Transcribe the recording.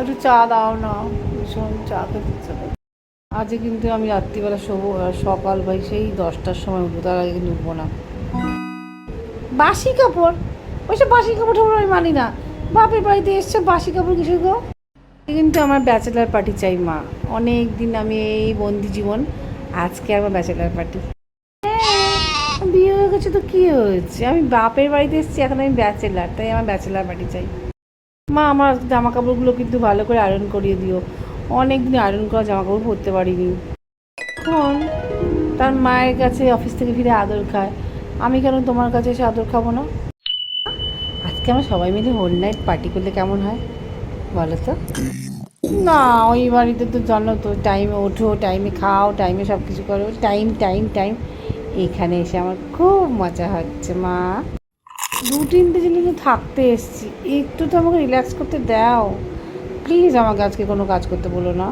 একটু চা দাও না, ভীষণ চা খেতে ইচ্ছে করে। আজকে কিন্তু আমি রাত্রিবেলা শোবো সকাল ভাই, সেই দশটার সময় উঠবো, তার আগে কিন্তু উঠবো না। বাসি কাপড়? ওইসব বাসি কাপড় ঠাপড় আমি মানি না। বাপের বাড়িতে এসছে বাসি কাপড় কিছু গো। কিন্তু আমার ব্যাচেলার পার্টি চাই মা। অনেক দিন আমি এই বন্দি জীবন, আজকে আমার ব্যাচেলার পার্টি বিয়ে হয়ে গেছে তো কী হয়েছে? আমি বাপের বাড়িতে এসেছি, এখন আমি ব্যাচেলার তাই আমার ব্যাচেলার পার্টি চাই। মা, আমার জামা কাপড়গুলো কিন্তু ভালো করে আয়রন করিয়ে দিও। অনেক দিন আয়রন করা জামা কাপড় পরতে পারিনি। এখন তার মায়ের কাছে অফিস থেকে ফিরে আদর খায়। আমি কেন তোমার কাছে এসে আদর খাব না? আজকে আমরা সবাই মিলে হোল নাইট পার্টি করলে কেমন হয়? বলো তো। না, ওই বাড়িতে তো জানো তো টাইমে ওঠো টাইমে খাও টাইমে সব কিছু করো। টাইম টাইম টাইম এখানে এসে আমার খুব মজা হচ্ছে, মা। দু তিনটে জিনিস থাকতে এসছি। একটু তো আমাকে রিল্যাক্স করতে দাও। প্লিজ আমাকে আজকে কোনো কাজ করতে বলো না।